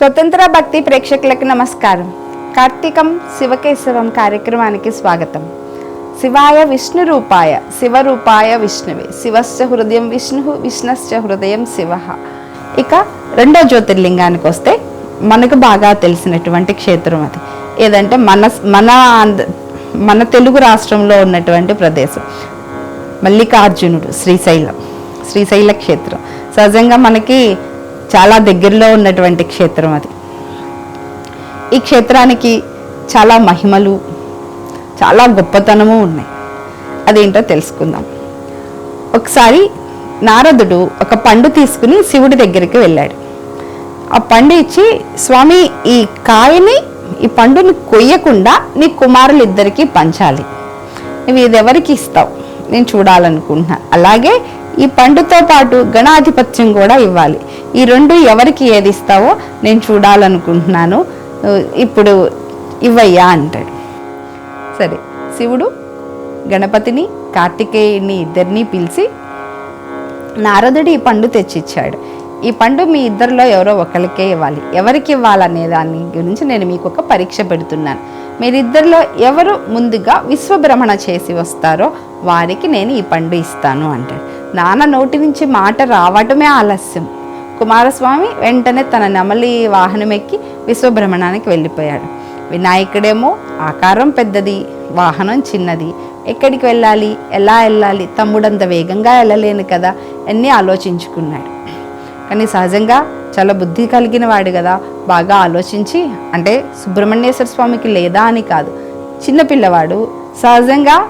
స్వతంత్ర భక్తి ప్రేక్షకులకు నమస్కారం. కార్తీకం శివకేశవం కార్యక్రమానికి స్వాగతం. శివాయ విష్ణు రూపాయ శివరూపాయ విష్ణువే. శివశ్చ హృదయం విష్ణు విష్ణస్య హృదయం శివ. ఇక రెండో జ్యోతిర్లింగానికి వస్తే మనకు బాగా తెలిసినటువంటి క్షేత్రం అది. ఏదంటే మన మన ఆంధ్ర- మన తెలుగు రాష్ట్రంలో ఉన్నటువంటి ప్రదేశం. మల్లికార్జునుడు శ్రీశైలం శ్రీశైల క్షేత్రం. సహజంగా మనకి చాలా దగ్గరలో ఉన్నటువంటి క్షేత్రం అది. ఈ క్షేత్రానికి చాలా మహిమలు చాలా గొప్పతనము ఉన్నాయి. అదేంటో తెలుసుకుందాం. ఒకసారి నారదుడు ఒక పండు తీసుకుని శివుడి దగ్గరికి వెళ్ళాడు. ఆ పండు ఇచ్చి స్వామి ఈ కాయని ఈ పండుని కొయ్యకుండా నీ కుమారులు ఇద్దరికి పంచాలి. నువ్వు ఇది ఎవరికి ఇస్తావు? నేను చూడాలనుకుంటున్నాను అలాగే ఈ పండుతో పాటు గణాధిపత్యం కూడా ఇవ్వాలి. ఈ రెండు ఎవరికి ఏది ఇస్తావో నేను చూడాలనుకుంటున్నాను. ఇప్పుడు ఇవ్వయ్యా అంటాడు. సరే శివుడు గణపతిని కార్తికేయుని ఇద్దరిని పిలిచి నారదుడు ఈ పండు తెచ్చిచ్చాడు. ఈ పండు మీ ఇద్దరిలో ఎవరో ఒకరికే ఇవ్వాలి. ఎవరికి ఇవ్వాలనే దాని గురించి నేను మీకు ఒక పరీక్ష పెడుతున్నాను. మీరిద్దరిలో ఎవరు ముందుగా విశ్వభ్రమణ చేసి వస్తారో వారికి నేను ఈ పండు ఇస్తాను అంటాడు. నాన్న నోటి నుంచి మాట రావటమే ఆలస్యం. కుమారస్వామి వెంటనే తన నెమలి వాహనం ఎక్కి విశ్వభ్రమణానికి వెళ్ళిపోయాడు. వినాయకుడేమో ఆకారం పెద్దది వాహనం చిన్నది. ఎక్కడికి వెళ్ళాలి? ఎలా వెళ్ళాలి? తమ్ముడంత వేగంగా వెళ్ళలేను కదా అన్నీ ఆలోచించుకున్నాడు. కానీ సహజంగా చాలా బుద్ధి కలిగిన వాడు కదా. బాగా ఆలోచించి అంటే సుబ్రహ్మణ్యేశ్వర స్వామికి లేదా అని కాదు చిన్నపిల్లవాడు సహజంగా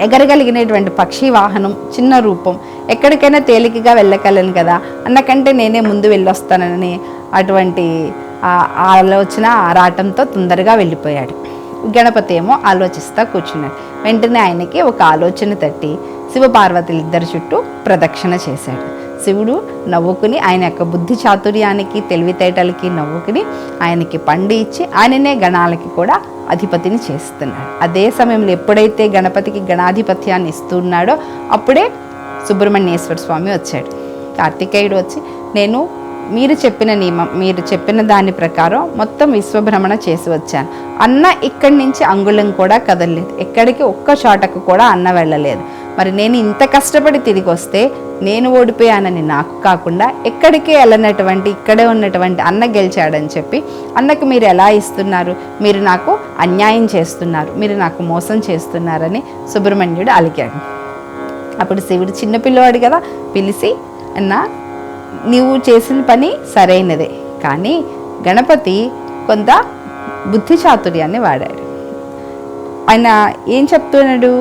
ఎగరగలిగినటువంటి పక్షి వాహనం చిన్న రూపం ఎక్కడికైనా తేలికగా వెళ్ళగలను కదా. అన్నకంటే నేనే ముందు వెళ్ళొస్తానని అటువంటి ఆ ఆలోచన ఆరాటంతో తొందరగా వెళ్ళిపోయాడు. గణపతి ఏమో ఆలోచిస్తా కూర్చున్నాడు. వెంటనే ఆయనకి ఒక ఆలోచన తట్టి శివపార్వతులు ఇద్దరి చుట్టూ ప్రదక్షిణ చేశాడు. శివుడు నవ్వుకుని ఆయన యొక్క బుద్ధి చాతుర్యానికి తెలివితేటలకి నవ్వుకుని ఆయనకి పండు ఇచ్చి ఆయననే గణాలకి కూడా అధిపతిని చేస్తున్నాడు. అదే సమయంలో ఎప్పుడైతే గణపతికి గణాధిపత్యాన్ని ఇస్తున్నాడో అప్పుడే సుబ్రహ్మణ్యేశ్వర స్వామి వచ్చాడు. కార్తికేయుడు వచ్చి నేను మీరు చెప్పిన నియమం మీరు చెప్పిన దాని ప్రకారం మొత్తం విశ్వభ్రమణ చేసి వచ్చాను. అన్న ఇక్కడి నుంచి అంగుళం కూడా కదలలేదు. ఎక్కడికి ఒక్క చోటకు కూడా అన్న వెళ్ళలేదు. మరి నేను ఇంత కష్టపడి తిరిగి వస్తే నేను ఓడిపోయానని నాకు కాకుండా ఎక్కడికి వెళ్ళనటువంటి ఇక్కడే ఉన్నటువంటి అన్న గెలిచాడని చెప్పి అన్నకు మీరు ఎలా ఇస్తున్నారు? మీరు నాకు అన్యాయం చేస్తున్నారు. మీరు నాకు మోసం చేస్తున్నారని సుబ్రహ్మణ్యుడు అలిగాడు. అప్పుడు శివుడు చిన్నపిల్లవాడు కదా పిలిచి అన్న నీవు చేసిన పని సరైనదే. కానీ గణపతి కొంత బుద్ధి చాతుర్యాన్ని వాడాడు. ఆయన ఏం చెప్తున్నాడు?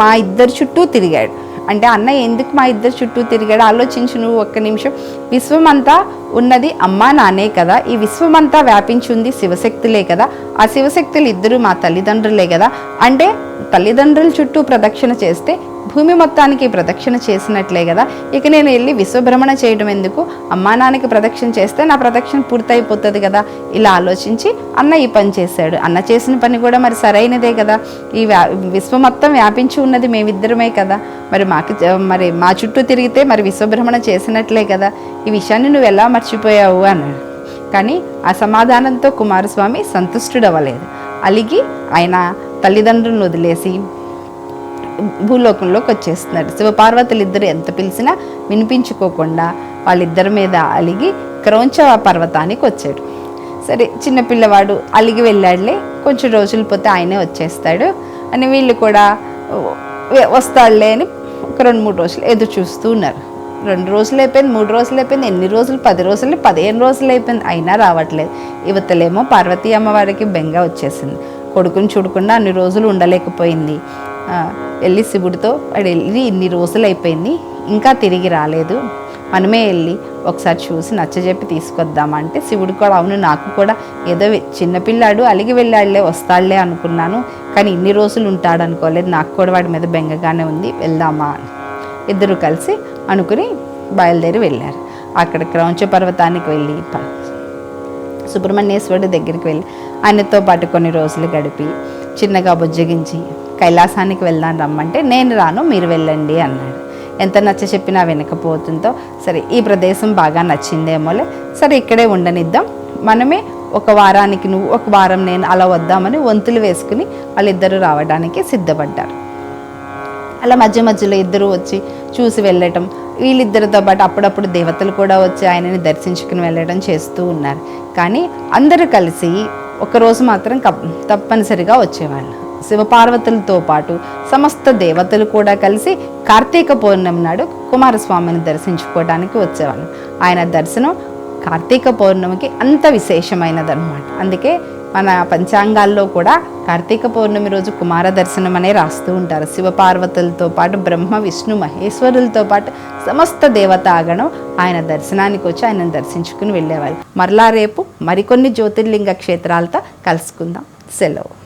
మా ఇద్దరు చుట్టూ తిరిగాడు. అంటే అన్న ఎందుకు మా ఇద్దరు చుట్టూ తిరిగాడు? ఆలోచించు నువ్వు ఒక్క నిమిషం. విశ్వమంతా ఉన్నది అమ్మా నానే కదా. ఈ విశ్వమంతా వ్యాపించి ఉంది శివశక్తులే కదా. ఆ శివశక్తులు ఇద్దరు మా తల్లిదండ్రులే కదా. అంటే తల్లిదండ్రుల చుట్టూ ప్రదక్షిణ చేస్తే భూమి మొత్తానికి ప్రదక్షిణ చేసినట్లే కదా. ఇక నేను వెళ్ళి విశ్వభ్రమణ చేయడం ఎందుకు? అమ్మా నాన్నకి ప్రదక్షిణ చేస్తే నా ప్రదక్షిణ పూర్తయిపోతుంది కదా. ఇలా ఆలోచించి అన్న ఈ పని చేశాడు. అన్న చేసిన పని కూడా మరి సరైనదే కదా. ఈ వ్యా విశ్వం మొత్తం వ్యాపించి ఉన్నది మేమిద్దరమే కదా. మరి మాకు మరి మా చుట్టూ తిరిగితే మరి విశ్వభ్రమణ చేసినట్లే కదా. ఈ విషయాన్ని నువ్వు ఎలా మర్చిపోయావు అన్నాడు. కానీ ఆ సమాధానంతో కుమారస్వామి సంతుష్టుడవ్వలేదు. అలిగి ఆయన తల్లిదండ్రులను వదిలేసి భూలోకంలోకి వచ్చేస్తున్నాడు. శివపార్వతులు ఇద్దరు ఎంత పిలిచినా వినిపించుకోకుండా వాళ్ళిద్దరి మీద అలిగి క్రౌంచ పర్వతానికి వచ్చాడు. సరే చిన్న పిల్లవాడు అలిగి వెళ్ళాడులే. కొంచెం రోజులు పోతే ఆయనే వచ్చేస్తాడు అని వీళ్ళు కూడా వస్తాడులే అని ఒక రెండు మూడు రోజులు ఎదురు చూస్తూ ఉన్నారు. రెండు రోజులు అయిపోయింది మూడు రోజులు అయిపోయింది ఎన్ని రోజులు? పది రోజులు పదిహేను రోజులు అయిపోయింది. అయినా రావట్లేదు. యువతలేమో పార్వతీ అమ్మవారికి బెంగ వచ్చేసింది. కొడుకుని చూడకుండా అన్ని రోజులు ఉండలేకపోయింది. వెళ్ళి శివుడితో వాడు వెళ్ళి ఇన్ని రోజులు అయిపోయింది. ఇంకా తిరిగి రాలేదు. మనమే వెళ్ళి ఒకసారి చూసి నచ్చజెప్పి తీసుకొద్దామంటే శివుడు కూడా అవును నాకు కూడా ఏదో చిన్నపిల్లాడు అలిగి వెళ్ళాడులే వస్తాడులే అనుకున్నాను. కానీ ఇన్ని రోజులు ఉంటాడు అనుకోలేదు నాకు కూడా వాడి మీద బెంగగానే ఉంది. వెళ్దామా అని. ఇద్దరు కలిసి అనుకుని బయలుదేరి వెళ్ళారు. అక్కడ క్రౌంచ పర్వతానికి వెళ్ళి సుబ్రహ్మణ్యేశ్వరుడి దగ్గరికి వెళ్ళి ఆయనతో పాటు కొన్ని రోజులు గడిపి చిన్నగా బుజ్జగించి కైలాసానికి వెళ్దాం రమ్మంటే నేను రాను మీరు వెళ్ళండి అన్నాడు. ఎంత నచ్చ చెప్పినా వినకపోతుందో సరే ఈ ప్రదేశం బాగా నచ్చిందేమోలే సరే ఇక్కడే ఉండనిద్దాం. మనమే ఒక వారానికి నువ్వు ఒక వారం నేను అలా వద్దామని వంతులు వేసుకుని వాళ్ళిద్దరూ రావడానికి సిద్ధపడ్డారు. అలా మధ్య మధ్యలో ఇద్దరు వచ్చి చూసి వెళ్ళటం. వీళ్ళిద్దరితో పాటు అప్పుడప్పుడు దేవతలు కూడా వచ్చి ఆయనని దర్శించుకుని వెళ్ళడం చేస్తూ ఉన్నారు. కానీ అందరూ కలిసి ఒకరోజు మాత్రం కప్- తప్పనిసరిగా వచ్చేవాళ్ళు. శివపార్వతులతో పాటు సమస్త దేవతలు కూడా కలిసి కార్తీక పౌర్ణమి నాడు కుమారస్వామిని దర్శించుకోవడానికి వచ్చేవాళ్ళు. ఆయన దర్శనం కార్తీక పౌర్ణమికి అంత విశేషమైనదన్నమాట. అందుకే మన పంచాంగాల్లో కూడా కార్తీక పౌర్ణమి రోజు కుమార దర్శనం అనే రాస్తూ ఉంటారు. శివపార్వతులతో పాటు బ్రహ్మ విష్ణు మహేశ్వరులతో పాటు సమస్త దేవతాగణం ఆయన దర్శనానికి వచ్చి ఆయన దర్శించుకుని వెళ్ళేవారు. మరలా రేపు మరికొన్ని జ్యోతిర్లింగ క్షేత్రాలతో కలుసుకుందాం. సెలవు.